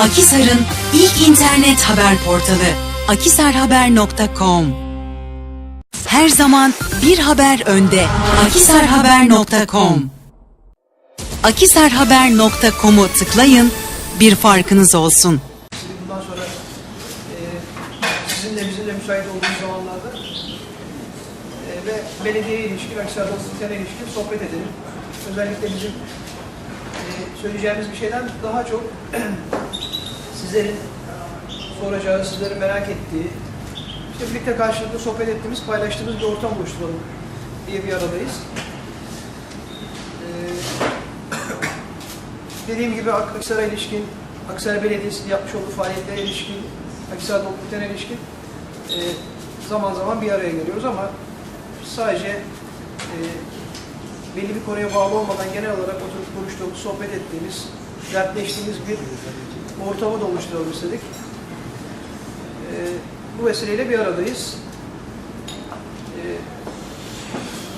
Akisar'ın ilk internet haber portalı akisarhaber.com Her zaman bir haber önde. akisarhaber.com akisarhaber.com'u tıklayın, bir farkınız olsun. Bundan sonra e, sizinle bizimle müsait olduğumuz zamanlarda e, ve belediyeye ilişkin, sisteme ilişkin sohbet edelim. Özellikle bizim söyleyeceğimiz bir şeyden daha çok sizlerin soracağı, sizlerin merak ettiği, işte birlikte karşılıklı sohbet ettiğimiz, paylaştığımız bir ortam oluşturalım diye bir aradayız. E, Dediğim gibi Ak- Aksaray'a ilişkin, Aksaray Belediyesi'nin yapmış olduğu faaliyetlere ilişkin, Aksaray Topluluklarına ilişkin e, zaman zaman bir araya geliyoruz ama sadece e, belli bir konuya bağlı olmadan genel olarak oturup konuştuğumuz, sohbet ettiğimiz, dertleştiğimiz bir ortamı da oluşturalım istedik. E, bu vesileyle bir aradayız. E,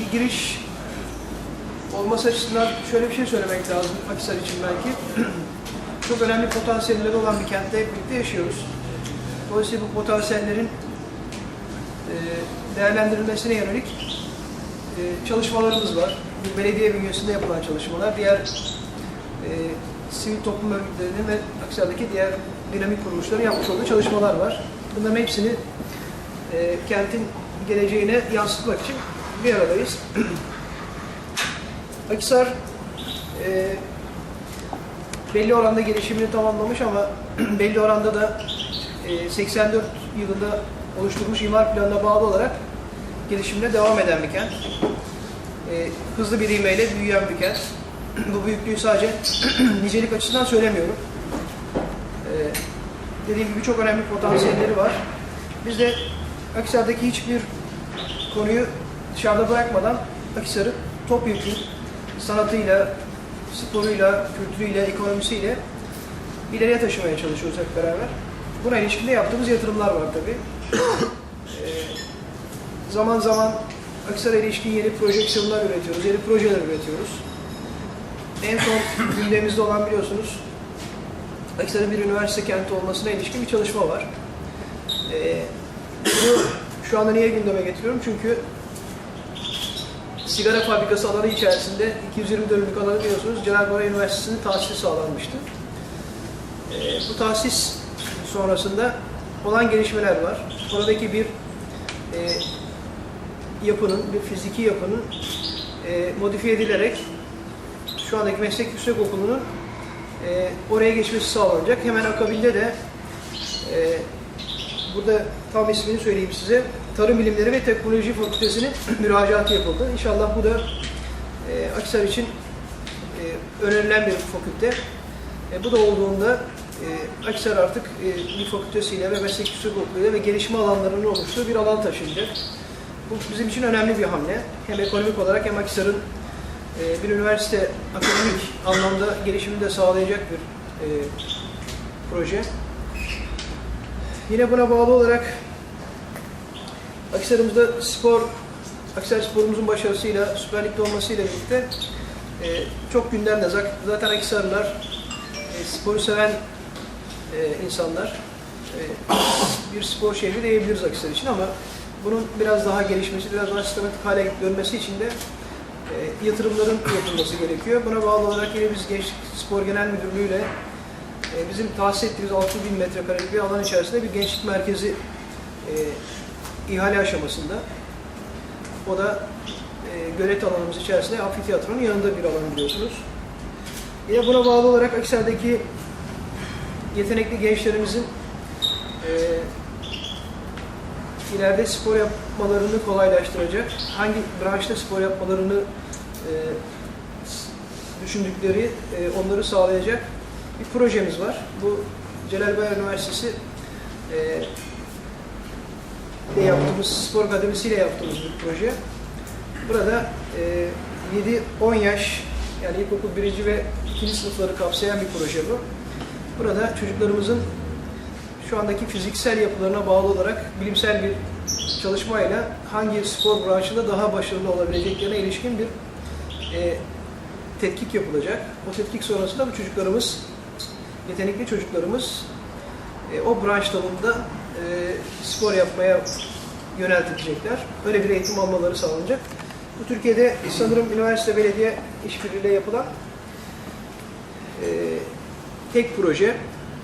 bir giriş olması açısından şöyle bir şey söylemek lazım Akhisar için belki. Çok önemli potansiyelleri olan bir kentte birlikte yaşıyoruz. Dolayısıyla bu potansiyellerin e, değerlendirilmesine yönelik e, çalışmalarımız var. Belediye bünyesinde yapılan çalışmalar, diğer e, sivil toplum örgütlerinin ve Akhisar'daki diğer dinamik kuruluşların yapmış olduğu çalışmalar var. Bunların hepsini e, kentin geleceğine yansıtmak için bir aradayız. Akhisar e, belli oranda gelişimini tamamlamış ama belli oranda da e, 84 yılında oluşturmuş imar planına bağlı olarak gelişimine devam eden bir kent. E, hızlı bir ivmeyle büyüyen bir kent. Bu büyüklüğü sadece nicelik açısından söylemiyorum. E, dediğim gibi çok önemli potansiyelleri var. Biz de Akhisar'daki hiçbir konuyu dışarıda bırakmadan Akhisar'ı topyekun sanatıyla, sporuyla, kültürüyle, ekonomisiyle ileriye taşımaya çalışıyoruz hep beraber. Buna ilişkin de yaptığımız yatırımlar var tabii. Ee, zaman zaman Aksaray'a ilişkin yeni projeksiyonlar üretiyoruz, yeni projeler üretiyoruz. En son gündemimizde olan biliyorsunuz Aksaray'ın bir üniversite kenti olmasına ilişkin bir çalışma var. Ee, bunu şu anda niye gündeme getiriyorum? Çünkü sigara fabrikası alanı içerisinde 220 dönümlük alanı biliyorsunuz Cenab-ı Üniversitesi'nin tahsisi sağlanmıştı. Ee, bu tahsis sonrasında olan gelişmeler var. Oradaki bir e, yapının, bir fiziki yapının e, modifiye edilerek şu andaki meslek yüksek okulunun e, oraya geçmesi sağlanacak. Hemen akabinde de e, burada tam ismini söyleyeyim size. Tarım Bilimleri ve Teknoloji Fakültesi'nin müracaatı yapıldı. İnşallah bu da e, Akhisar için e, önerilen bir fakülte. E, bu da olduğunda e, Akhisar artık e, bir fakültesiyle ve meslek yüksek okuluyla ve gelişme alanlarının oluştuğu bir alan taşıyacak. Bu bizim için önemli bir hamle. Hem ekonomik olarak hem Akhisar'ın e, bir üniversite akademik anlamda gelişimini de sağlayacak bir e, proje. Yine buna bağlı olarak Akhisar'ımızda spor, Akhisar sporumuzun başarısıyla, Süper Lig'de olmasıyla birlikte e, çok gündemde. Zaten Akhisarlılar e, sporu seven e, insanlar. E, bir spor şehri diyebiliriz Akhisar için ama bunun biraz daha gelişmesi, biraz daha sistematik hale dönmesi için de e, yatırımların yapılması gerekiyor. Buna bağlı olarak yine biz Gençlik Spor Genel Müdürlüğü ile e, bizim tahsis ettiğimiz 6000 metrekarelik bir alan içerisinde bir gençlik merkezi e, ihale aşamasında. O da e, gölet alanımız içerisinde amfiteyatronun yanında bir alan biliyorsunuz. Yine buna bağlı olarak Akhisar'daki yetenekli gençlerimizin e, ileride spor yapmalarını kolaylaştıracak, hangi branşta spor yapmalarını e, düşündükleri, e, onları sağlayacak bir projemiz var. Bu Celal Bayar Üniversitesi e, ile yaptığımız, spor akademisiyle yaptığımız bir proje. Burada e, 7-10 yaş, yani ilkokul birinci ve ikinci sınıfları kapsayan bir proje bu. Burada çocuklarımızın şu andaki fiziksel yapılarına bağlı olarak bilimsel bir çalışmayla hangi spor branşında daha başarılı olabileceklerine ilişkin bir e, tetkik yapılacak. O tetkik sonrasında bu çocuklarımız yetenekli çocuklarımız e, o branş dalında e, spor yapmaya yöneltilecekler. Öyle bir eğitim almaları sağlanacak. Bu Türkiye'de sanırım üniversite belediye işbirliğiyle yapılan e, tek proje,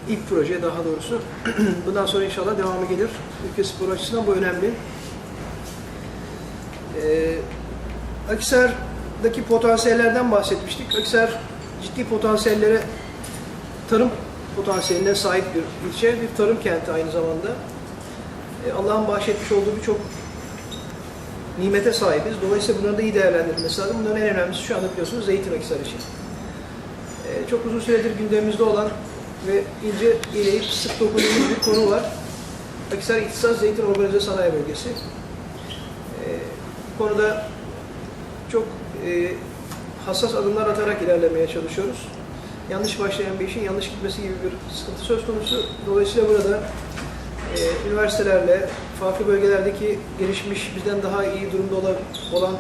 ilk proje daha doğrusu. Bundan sonra inşallah devamı gelir. Ülke spor açısından bu önemli. E, Akhisar'daki potansiyellerden bahsetmiştik. Akhisar ciddi potansiyellere, tarım potansiyeline sahip bir ilçe, bir tarım kenti aynı zamanda. E, Allah'ın bahşetmiş olduğu birçok nimete sahibiz. Dolayısıyla bunların da iyi değerlendirilmesi lazım. Bunların en önemlisi şu anda biliyorsunuz Zeytin Akhisar için. E, Çok uzun süredir gündemimizde olan ve ince ileyip sık dokunduğumuz bir konu var. Akhisar İhtisas Zeytin Organize Sanayi Bölgesi. E, Bu konuda çok e, hassas adımlar atarak ilerlemeye çalışıyoruz. Yanlış başlayan bir işin yanlış gitmesi gibi bir sıkıntı söz konusu. Dolayısıyla burada e, üniversitelerle, farklı bölgelerdeki gelişmiş, bizden daha iyi durumda olan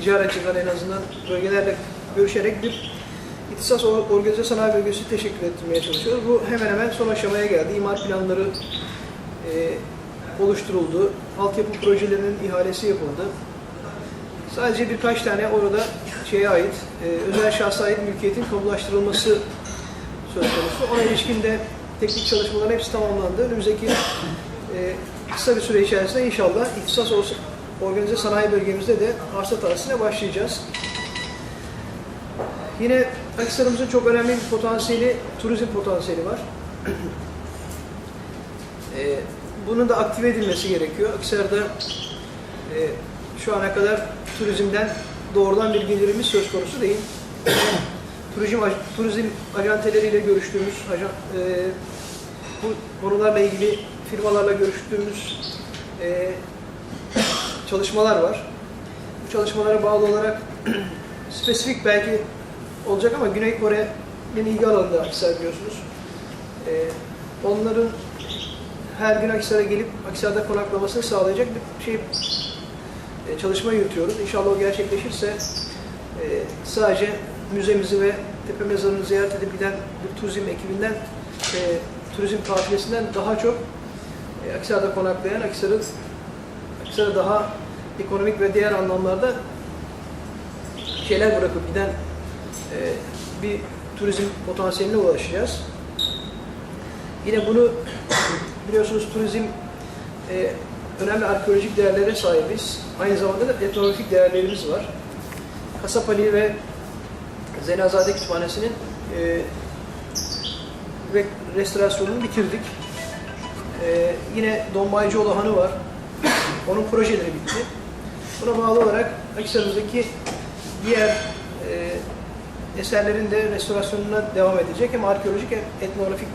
ticaretçiler en azından bölgelerle görüşerek bir İhtisas Or- Organize Sanayi Bölgesi teşekkür ettirmeye çalışıyoruz. Bu hemen hemen son aşamaya geldi. İmar planları e, oluşturuldu. Altyapı projelerinin ihalesi yapıldı. Sadece birkaç tane orada şeye ait, e, özel şahsa ait mülkiyetin kamulaştırılması söz konusu. Ona ilişkin de teknik çalışmaların hepsi tamamlandı. Önümüzdeki e, kısa bir süre içerisinde inşallah ihtisas organize sanayi bölgemizde de arsa tahsiline başlayacağız. Yine Akhisar'ımızın çok önemli bir potansiyeli, turizm potansiyeli var. E, bunun da aktive edilmesi gerekiyor. Akhisar'da e, şu ana kadar turizmden doğrudan bir gelirimiz söz konusu değil. turizm, turizm ajanteleriyle görüştüğümüz, ajan, e, bu konularla ilgili firmalarla görüştüğümüz e, çalışmalar var. Bu çalışmalara bağlı olarak spesifik belki olacak ama Güney Kore'nin ilgi alanında Akhisar biliyorsunuz. E, onların her gün Akhisar'a gelip Akhisar'da konaklamasını sağlayacak bir şey e, çalışma yürütüyoruz. İnşallah o gerçekleşirse e, sadece müzemizi ve tepe mezarını ziyaret edip giden bir turizm ekibinden, e, turizm kafilesinden daha çok e, Akhisar'da konaklayan, Akhisar'ı Akhisar'a daha ekonomik ve diğer anlamlarda şeyler bırakıp giden e, bir turizm potansiyeline ulaşacağız. Yine bunu biliyorsunuz turizm e, önemli arkeolojik değerlere sahibiz. Aynı zamanda da etnografik değerlerimiz var. Kasapali ve Zenazade Kütüphanesi'nin e, ve restorasyonunu bitirdik. E, yine Donbaycıoğlu Hanı var. Onun projeleri bitti. Buna bağlı olarak Akhisar'ımızdaki diğer eserlerin de restorasyonuna devam edecek. Hem arkeolojik hem etnografik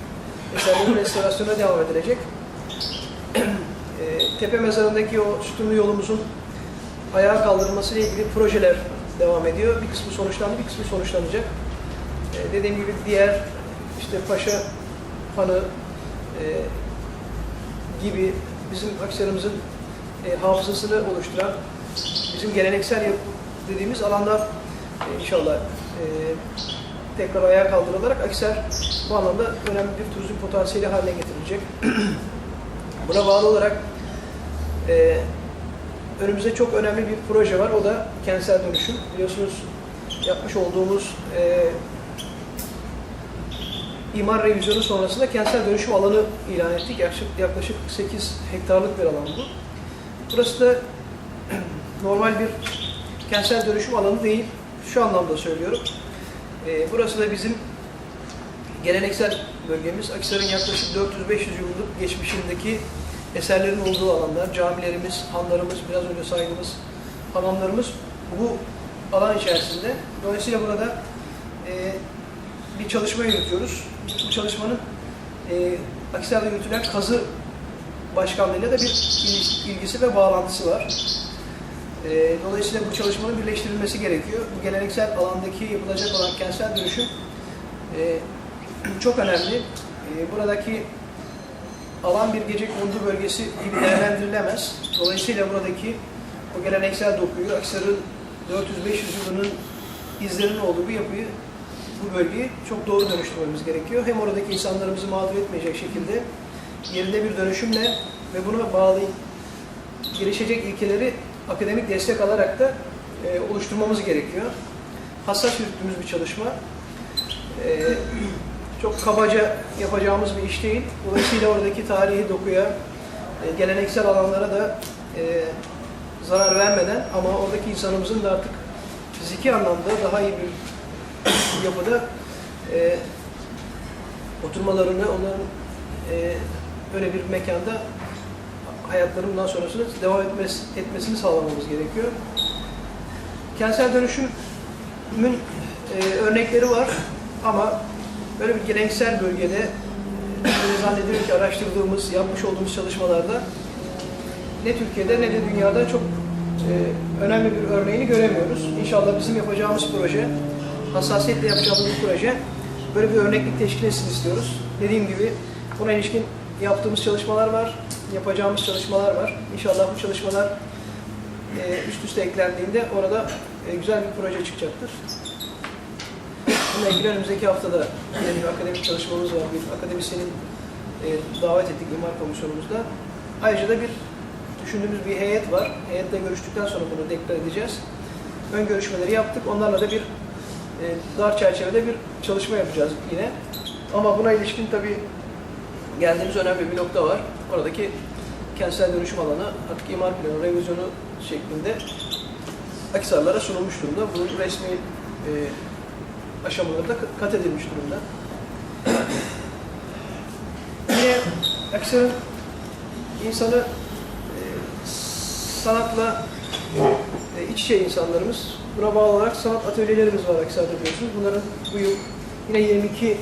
eserlerin restorasyonuna devam edilecek. E, Tepe mezarındaki o sütunlu yolumuzun ayağa kaldırılması ile ilgili projeler devam ediyor. Bir kısmı sonuçlandı, bir kısmı sonuçlanacak. E, dediğim gibi diğer işte Paşa Hanı e, gibi bizim Akhisar'ımızın e, hafızasını oluşturan bizim geleneksel dediğimiz alanda e, inşallah e, tekrar ayağa kaldırılarak Akhisar bu anlamda önemli bir turizm potansiyeli haline getirilecek. Buna bağlı olarak e, önümüzde çok önemli bir proje var. O da kentsel dönüşüm. Biliyorsunuz yapmış olduğumuz e, imar revizyonu sonrasında kentsel dönüşüm alanı ilan ettik. Yaklaşık, yaklaşık 8 hektarlık bir alan bu. Burası da normal bir kentsel dönüşüm alanı değil. Şu anlamda söylüyorum. E, burası da bizim geleneksel bölgemiz. Akhisar'ın yaklaşık 400-500 yıllık geçmişindeki eserlerin olduğu alanlar, camilerimiz, hanlarımız, biraz önce saydığımız hamamlarımız bu alan içerisinde. Dolayısıyla burada e, bir çalışma yürütüyoruz. Bu çalışmanın e, Akhisar'da yürütülen kazı başkanlığıyla da bir il- ilgisi ve bağlantısı var. E, dolayısıyla bu çalışmanın birleştirilmesi gerekiyor. Bu geleneksel alandaki yapılacak olan kentsel dönüşüm e, çok önemli. E, buradaki alan bir gece kondu bölgesi gibi değerlendirilemez. Dolayısıyla buradaki o geleneksel dokuyu, Aksar'ın 400-500 yılının izlerinin olduğu bir yapıyı bu bölgeyi çok doğru dönüştürmemiz gerekiyor. Hem oradaki insanlarımızı mağdur etmeyecek şekilde yerinde bir dönüşümle ve buna bağlı gelişecek ilkeleri akademik destek alarak da e, oluşturmamız gerekiyor. Hassas yürüttüğümüz bir çalışma. E, çok kabaca yapacağımız bir iş değil. Dolayısıyla oradaki tarihi dokuya, e, geleneksel alanlara da e, zarar vermeden ama oradaki insanımızın da artık fiziki anlamda daha iyi bir yapıda e, oturmalarını, onların e, böyle bir mekanda hayatların bundan sonrasını devam etmesi, etmesini sağlamamız gerekiyor. Kentsel dönüşümün e, örnekleri var ama böyle bir geleneksel bölgede e, zannediyorum ki araştırdığımız, yapmış olduğumuz çalışmalarda ne Türkiye'de ne de dünyada çok e, önemli bir örneğini göremiyoruz. İnşallah bizim yapacağımız proje, hassasiyetle yapacağımız proje böyle bir örneklik teşkil etsin istiyoruz. Dediğim gibi buna ilişkin yaptığımız çalışmalar var, yapacağımız çalışmalar var. İnşallah bu çalışmalar e, üst üste eklendiğinde orada e, güzel bir proje çıkacaktır. Bununla ilgili önümüzdeki haftada yine bir akademik çalışmamız var. Bir akademisyenin e, davet ettik imar komisyonumuzda. Ayrıca da bir düşündüğümüz bir heyet var. Heyetle görüştükten sonra bunu deklar edeceğiz. Ön görüşmeleri yaptık. Onlarla da bir e, dar çerçevede bir çalışma yapacağız yine. Ama buna ilişkin tabii geldiğimiz önemli bir nokta var. Oradaki kentsel dönüşüm alanı artık imar planı revizyonu şeklinde Akisarlara sunulmuş durumda. Bunun resmi e, aşamaları da kat edilmiş durumda. Yine Akisar'ın insanı e, sanatla e, iç içe insanlarımız. Buna bağlı olarak sanat atölyelerimiz var Akisar'da biliyorsunuz. Bunların bu yıl yine 22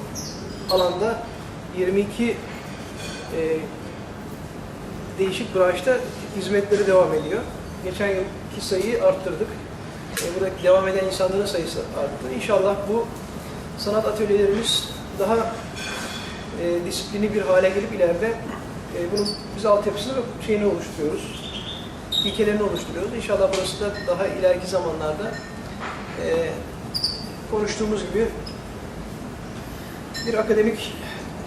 alanda 22 e, değişik branşta hizmetleri devam ediyor. Geçen yılki sayıyı arttırdık. E, buradaki devam eden insanların sayısı arttı. İnşallah bu sanat atölyelerimiz daha e, disiplini bir hale gelip ileride e, bunun biz altyapısını ve şeyini oluşturuyoruz. İlkelerini oluşturuyoruz. İnşallah burası da daha ileriki zamanlarda e, konuştuğumuz gibi bir akademik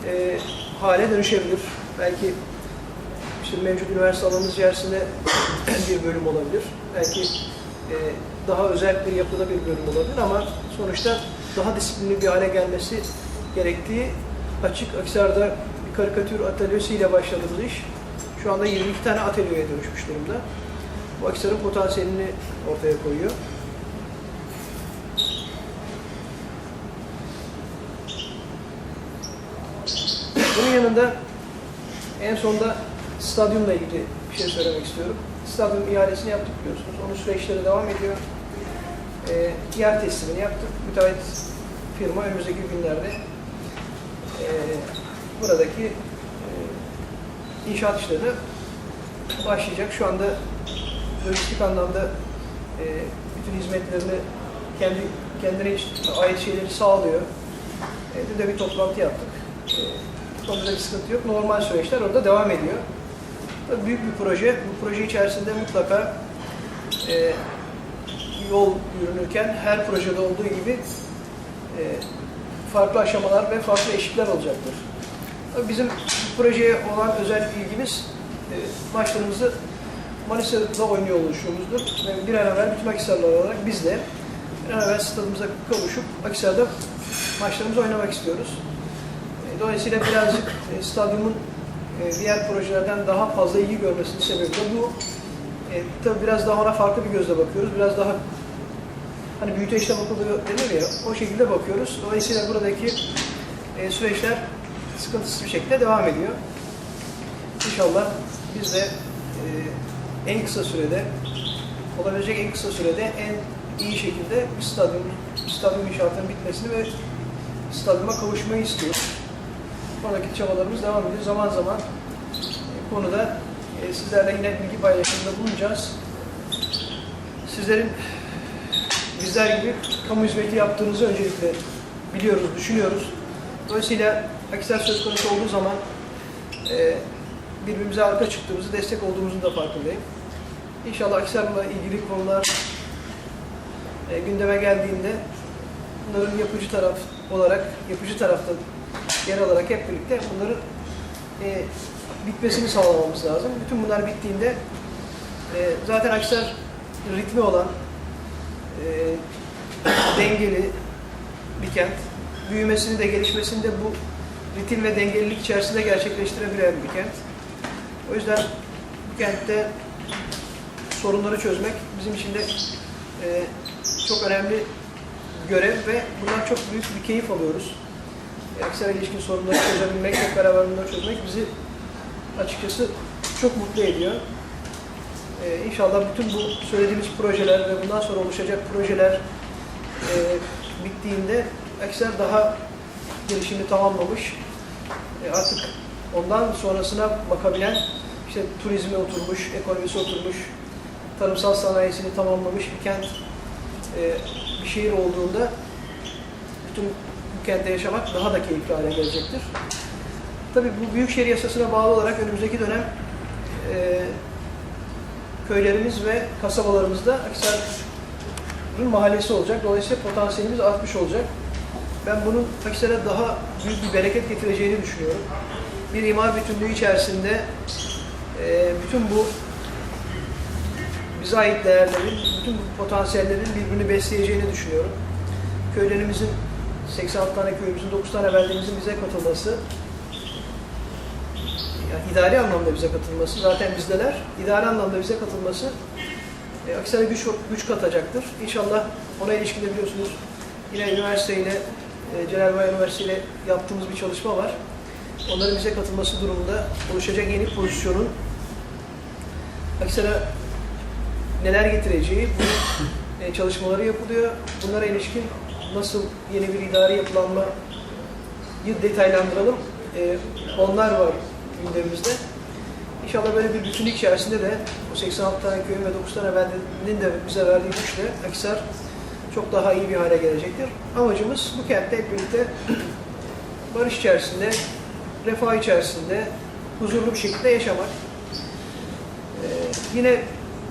e, hale dönüşebilir. Belki işte mevcut üniversite alanımız içerisinde bir bölüm olabilir. Belki e, daha özel bir yapıda bir bölüm olabilir ama sonuçta daha disiplinli bir hale gelmesi gerektiği açık. Akisar'da bir karikatür atölyesiyle başladığımız iş şu anda 22 tane atölyeye dönüşmüş durumda. Bu Akisar'ın potansiyelini ortaya koyuyor. Bunun yanında en sonda stadyumla ilgili bir şey söylemek istiyorum. Stadyum ihalesini yaptık biliyorsunuz. Onun süreçleri devam ediyor. Ee, yer teslimini yaptık. Müteahhit firma önümüzdeki günlerde e, buradaki e, inşaat işlerine başlayacak. Şu anda lojistik anlamda e, bütün hizmetlerini kendi kendine ait şeyleri sağlıyor. E, dün de bir toplantı yaptık. E, bu konuda bir sıkıntı yok. Normal süreçler orada devam ediyor. Tabii büyük bir proje. Bu proje içerisinde mutlaka e, yol yürünürken her projede olduğu gibi e, farklı aşamalar ve farklı eşikler olacaktır. Tabii bizim projeye olan özel ilgimiz e, maçlarımızı Manisa'da oynuyor oluşumuzdur. Ve bir an evvel bütün Akisarlar olarak biz de bir an evvel stadımıza kavuşup Akisar'da maçlarımızı oynamak istiyoruz. Dolayısıyla birazcık e, stadyumun e, diğer projelerden daha fazla ilgi görmesinin sebebi bu. E, tabii biraz daha ona farklı bir gözle bakıyoruz. Biraz daha hani büyüteçle bakılıyor denir ya, o şekilde bakıyoruz. Dolayısıyla buradaki e, süreçler sıkıntısız bir şekilde devam ediyor. İnşallah biz de e, en kısa sürede, olabilecek en kısa sürede en iyi şekilde stadyum, stadyum inşaatının bitmesini ve stadyuma kavuşmayı istiyoruz. Sonraki çabalarımız devam ediyor. Zaman zaman e, konuda e, sizlerle yine bilgi paylaşımında bulunacağız. Sizlerin bizler gibi kamu hizmeti yaptığınızı öncelikle biliyoruz, düşünüyoruz. Dolayısıyla Akisar söz konusu olduğu zaman e, birbirimize arka çıktığımızı, destek olduğumuzun da farkındayım. İnşallah Akisar'la ilgili konular e, gündeme geldiğinde bunların yapıcı taraf olarak, yapıcı tarafta yer alarak hep birlikte bunların e, bitmesini sağlamamız lazım. Bütün bunlar bittiğinde e, zaten Akhisar ritmi olan, e, dengeli bir kent. Büyümesini de gelişmesini de bu ritim ve dengelilik içerisinde gerçekleştirebilen bir kent. O yüzden bu kentte sorunları çözmek bizim için de e, çok önemli görev ve bundan çok büyük bir keyif alıyoruz. E, Akhisar'a ilişkin sorunları çözebilmek, hep beraber çözmek bizi açıkçası çok mutlu ediyor. E, inşallah bütün bu söylediğimiz projeler ve bundan sonra oluşacak projeler e, bittiğinde Akhisar daha gelişimini tamamlamış. E, artık ondan sonrasına bakabilen işte turizme oturmuş, ekonomisi oturmuş, tarımsal sanayisini tamamlamış bir kent, e, bir şehir olduğunda bütün kentte yaşamak daha da keyifli hale gelecektir. Tabii bu Büyükşehir Yasası'na bağlı olarak önümüzdeki dönem e, köylerimiz ve kasabalarımızda Akhisar'ın mahallesi olacak. Dolayısıyla potansiyelimiz artmış olacak. Ben bunun Akhisar'a daha büyük bir bereket getireceğini düşünüyorum. Bir imar bütünlüğü içerisinde e, bütün bu bize ait değerlerin, bütün bu potansiyellerin birbirini besleyeceğini düşünüyorum. Köylerimizin, 86 tane köyümüzün, 9 tane beldemizin bize katılması, yani idari anlamda bize katılması, zaten bizdeler, idari anlamda bize katılması e, Akhisar'a güç, güç katacaktır. İnşallah ona ilişkin de biliyorsunuz yine üniversiteyle, e, Celal Bayar Üniversitesi ile yaptığımız bir çalışma var. Onların bize katılması durumunda oluşacak yeni pozisyonun Akhisar'a neler getireceği, bu e, çalışmaları yapılıyor. Bunlara ilişkin nasıl yeni bir idari yapılanmayı detaylandıralım. E, onlar var gündemimizde. İnşallah böyle bir bütünlük içerisinde de o 86 tane köyün ve 9 tane beldenin de bize verdiği güçle Akhisar çok daha iyi bir hale gelecektir. Amacımız bu kentte hep birlikte barış içerisinde, refah içerisinde, huzurlu bir şekilde yaşamak. Ee, yine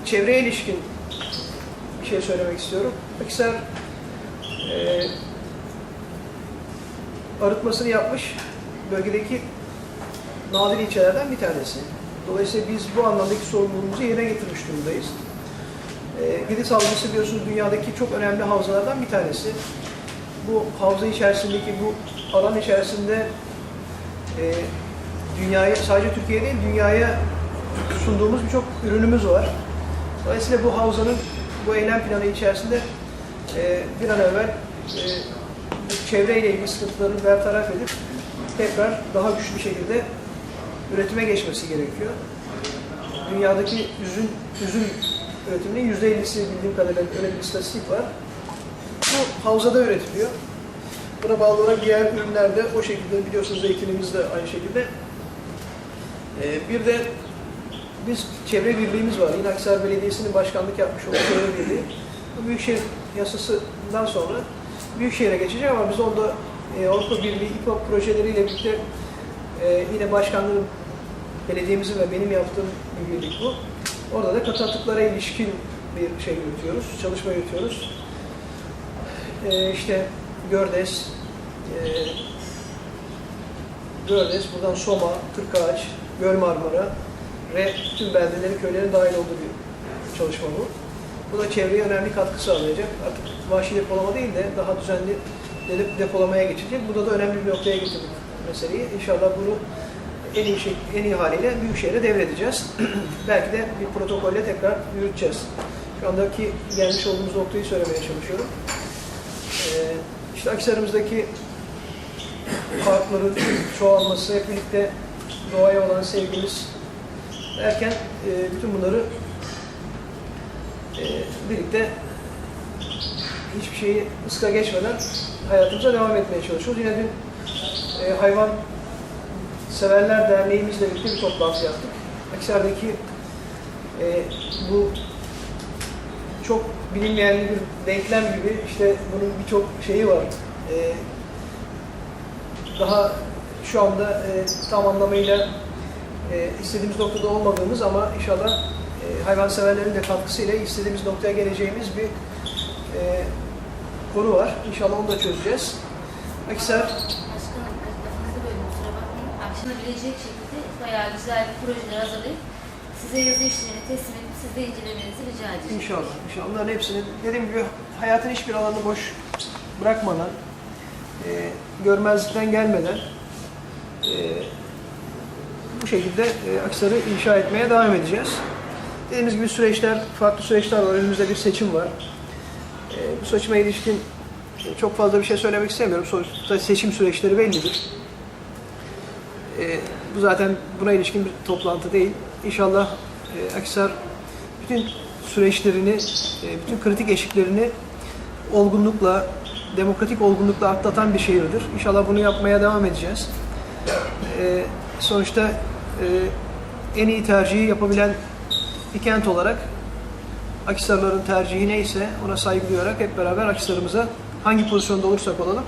çevreye ilişkin bir şey söylemek istiyorum. Akhisar e, arıtmasını yapmış bölgedeki nadir ilçelerden bir tanesi. Dolayısıyla biz bu anlamdaki sorumluluğumuzu yerine getirmiş durumdayız. E, Girit Havzası biliyorsunuz dünyadaki çok önemli havzalardan bir tanesi. Bu havza içerisindeki bu alan içerisinde e, dünyaya sadece Türkiye değil dünyaya sunduğumuz birçok ürünümüz var. Dolayısıyla bu havzanın bu eylem planı içerisinde e, bir an evvel e, çevreyle ilgili sıkıntıları bertaraf edip tekrar daha güçlü bir şekilde üretime geçmesi gerekiyor. Dünyadaki üzüm, üzüm üretiminin yüzde 50'si bildiğim kadarıyla öyle bir istatistik var. Bu havzada üretiliyor. Buna bağlı olarak diğer ürünler de o şekilde biliyorsunuz zeytinimiz de aynı şekilde. Ee, bir de biz çevre birliğimiz var. Yine Akhisar Belediyesi'nin başkanlık yapmış olduğu çevre birliği. Bu Büyükşehir yasasından sonra Büyükşehir'e geçecek ama biz onda e, Avrupa Birliği İPA projeleriyle birlikte e, yine başkanlığı belediyemizin ve benim yaptığım bir birlik bu. Orada da katı ilişkin bir şey yürütüyoruz, çalışma yürütüyoruz. E, işte Gördes, e, Gördes, buradan Soma, Kırkağaç, Göl Marmara ve tüm beldelerin, köylerin dahil olduğu bir çalışma bu. Bu da çevreye önemli katkı sağlayacak. Artık vahşi depolama değil de daha düzenli de- depolamaya geçecek. Burada da önemli bir noktaya getirdik meseleyi. İnşallah bunu en iyi şey, en iyi haliyle Büyükşehir'e devredeceğiz. Belki de bir protokolle tekrar yürüteceğiz. Şu andaki gelmiş olduğumuz noktayı söylemeye çalışıyorum. Ee, işte Akhisar'ımızdaki parkların çoğalması, hep birlikte doğaya olan sevgimiz derken e, bütün bunları e, birlikte hiçbir şeyi ıska geçmeden hayatımıza devam etmeye çalışıyoruz. Yine dün e, hayvan severler derneğimizle birlikte bir toplantı yaptık. Akhisar'daki e, bu çok bilinmeyen bir denklem gibi işte bunun birçok şeyi var. E, daha şu anda e, tam anlamıyla e, istediğimiz noktada olmadığımız ama inşallah hayvanseverlerin de katkısıyla istediğimiz noktaya geleceğimiz bir e, konu var. İnşallah onu da çözeceğiz. Akisar Başkanım, lafınızı bölüm kusura bakmayın. Aşınabilecek şekilde bayağı güzel projeler hazırlayıp size yazı işlerini teslim edip siz de incelemenizi rica edeceğim. İnşallah. İnşallah. Onların hepsini dediğim gibi hayatın hiçbir alanını boş bırakmadan, e, görmezlikten gelmeden e, bu şekilde e, Aksar'ı inşa etmeye devam edeceğiz. Dediğimiz gibi süreçler, farklı süreçler var. Önümüzde bir seçim var. E, bu seçime ilişkin çok fazla bir şey söylemek istemiyorum. Sonuçta seçim süreçleri bellidir. E, bu zaten buna ilişkin bir toplantı değil. İnşallah e, Aksar bütün süreçlerini, e, bütün kritik eşiklerini olgunlukla, demokratik olgunlukla atlatan bir şehirdir. İnşallah bunu yapmaya devam edeceğiz. E, sonuçta e, en iyi tercihi yapabilen bir kent olarak Akhisarların tercihi neyse ona saygı duyarak hep beraber Akhisar'ımıza hangi pozisyonda olursak olalım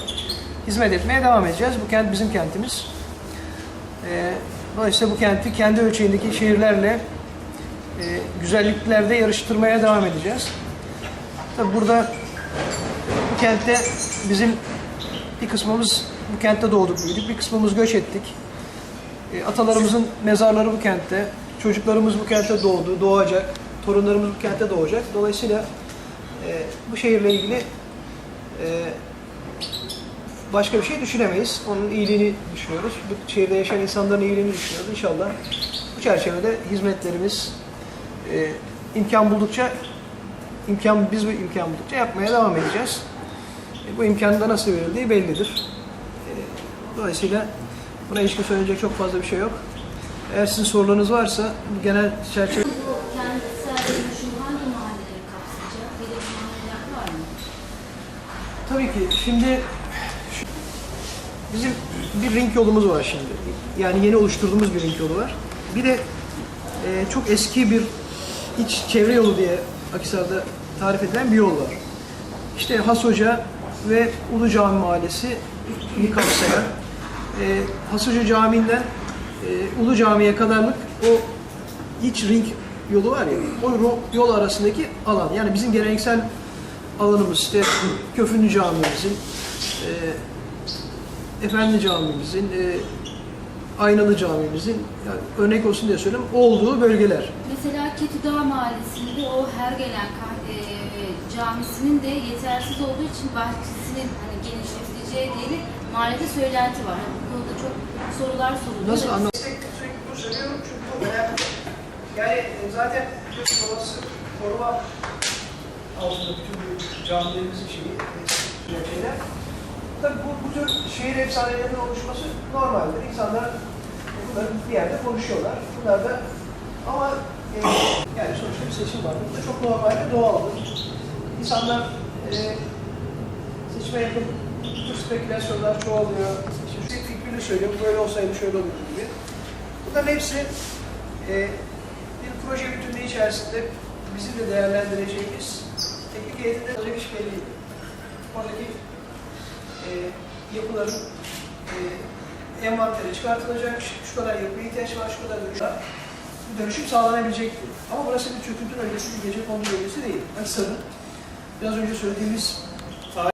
hizmet etmeye devam edeceğiz. Bu kent bizim kentimiz. E, dolayısıyla bu kenti kendi ölçeğindeki şehirlerle e, güzelliklerde yarıştırmaya devam edeceğiz. Tabi burada bu kentte bizim bir kısmımız bu kentte doğduk büyüdük, bir kısmımız göç ettik. E, atalarımızın mezarları bu kentte, çocuklarımız bu kentte doğdu, doğacak, torunlarımız bu kentte doğacak. Dolayısıyla e, bu şehirle ilgili e, başka bir şey düşünemeyiz. Onun iyiliğini düşünüyoruz. Bu şehirde yaşayan insanların iyiliğini düşünüyoruz. İnşallah bu çerçevede hizmetlerimiz e, imkan buldukça imkan biz bu imkan buldukça yapmaya devam edeceğiz. E, bu imkanın da nasıl verildiği bellidir. E, dolayısıyla buna ilişkin söyleyecek çok fazla bir şey yok. Eğer sizin sorularınız varsa genel çerçeve? Tabii ki şimdi bizim bir ring yolumuz var şimdi. Yani yeni oluşturduğumuz bir ring yolu var. Bir de e, çok eski bir iç çevre yolu diye Akhisar'da tarif edilen bir yol var. İşte Has Hoca ve Ulu Cami Mahallesi kapsayan e, Has Hoca Camii'nden e, Ulu Cami'ye kadarlık o iç ring yolu var ya, o yol arasındaki alan. Yani bizim geleneksel alanımız işte Köfünlü Camimizin, e, Efendi Camimizin, e, Aynalı Camimizin, yani örnek olsun diye söylüyorum, olduğu bölgeler. Mesela Ketüdağ Mahallesi'nde o her gelen e, camisinin de yetersiz olduğu için bahçesinin hani genişletileceği diye bir mahallede söylenti var. Yani bu konuda çok sorular soruluyor. Nasıl Da- anlam? Sürekli bunu söylüyorum çünkü bu önemli. Yani e, zaten biliyorsun orası koruma altında bütün bu camilerimizin şeyi, şeyler. Tabii bu, bu tür şehir efsanelerinin oluşması normaldir. İnsanlar bunları bir yerde konuşuyorlar. Bunlar da ama e, yani sonuçta bir seçim var. Bu da çok normal ve doğaldır. İnsanlar e, seçime yakın bu spekülasyonlar çoğalıyor. İşte şu fikrini söylüyor, böyle olsaydı şöyle olurdu gibi. Bunların hepsi e, bir proje bütünlüğü içerisinde bizim de değerlendireceğimiz teknik heyetinde özel iş belliydi. Oradaki e, yapıların e, envantere çıkartılacak, şu, kadar yapıya ihtiyaç var, şu kadar. Bu dönüşüm sağlanabilecektir. Ama burası bir çöküntü bölgesi, bir gece kondu bölgesi değil. Aksar'ın biraz önce söylediğimiz